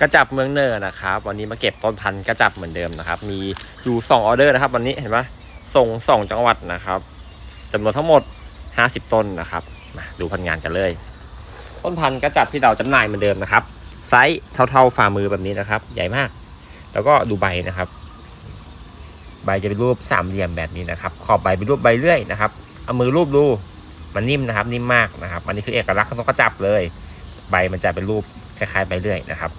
กระจับเมืองเนินนะครับ วันนี้มาเก็บต้นพันธุ์กระจับเหมือนเดิมนะครับ มีอยู่2ออเดอร์นะครับ วันนี้เห็นปะส่งสองจังหวัดนะครับจำนวนทั้งหมด 50 ต้นนะครับมาดูพันงานกันเลย ต้นพันธุ์กระจับที่เราจำหน่ายเหมือนเดิมนะครับ ไซส์เท่าๆฝ่ามือแบบนี้นะครับ ใหญ่มาก แล้วก็ดูใบนะครับ ใบจะเป็นรูปสามเหลี่ยมแบบนี้นะครับ ขอบใบเป็นรูปใบเลื่อยนะครับเอามือรูปดูมันนิ่มนะครับ นิ่มมากนะครับ อันนี้คือเอกลักษณ์ของกระจับเลย ใบมันจะเป็นรูปคล้ายๆใบเลื่อยนะครับ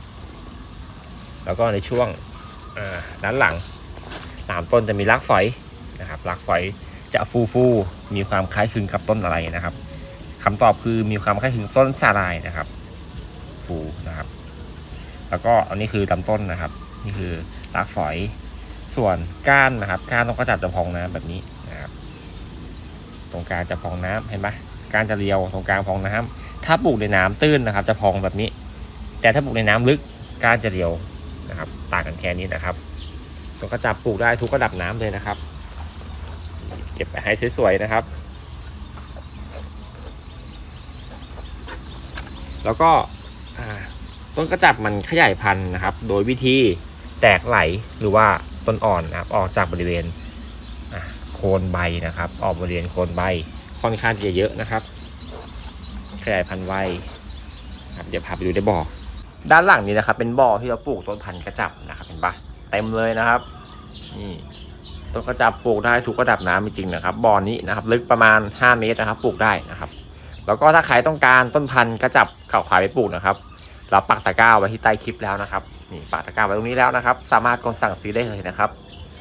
แล้วก็ในช่วงด้านหลังสามต้นจะมีรากฝอยนะครับรากฝอยจะฟูฟูมีความคล้ายคลึงกับต้นอะไรนะครับคำตอบคือมีความคล้ายคลึงต้นสาลายนะครับ ฟูนะครับ แล้วก็อันนี้คือลำต้นนะครับ นี่คือรากฝอยส่วนก้านนะครับ ก้านต้องกระจัดจะพองน้ำแบบนี้นะครับ ตรงกลางจะพองน้ำเห็นปะก้านจะเรียวตรงกลางพองน้ำถ้าปลูกในน้ำตื้นนะครับ จะพองแบบนี้ แต่ถ้าปลูกในน้ำลึกก้านจะเรียว นะครับต่างกันแค่นี้นะครับตัวกระจับปลูกได้ทุกระดับน้ำเลยนะครับ เก็บไปให้สวยๆนะครับ แล้วก็ต้นกระจับมันขยายพันธุ์นะครับ โดยวิธีแตกไหลหรือว่าต้นอ่อนนะครับออกจากบริเวณโคนใบนะครับ ออกบริเวณโคนใบค่อนข้างจะเยอะนะครับ ขยายพันธุ์ไวครับเดี๋ยวพาไปดูในบ่อ ด้านหลังนี้นะครับ เป็นบ่อที่เราปลูกต้นพันธุ์กระจับนะครับ เห็นปะเต็มเลยนะครับ นี่ต้นกระจับปลูกได้ทุกระดับน้ำจริงๆนะครับบ่อนี้นะครับ ลึกประมาณ 5 เมตรนะครับ ปลูกได้นะครับ แล้วก็ถ้าใครต้องการต้นพันธุ์กระจับเข่าขายไปปลูกนะครับ เราปักตะกร้าไว้ที่ใต้คลิปแล้วนะครับ นี่ปักตะกร้าไว้ตรงนี้แล้วนะครับ สามารถกดสั่งซื้อได้เลยนะครับ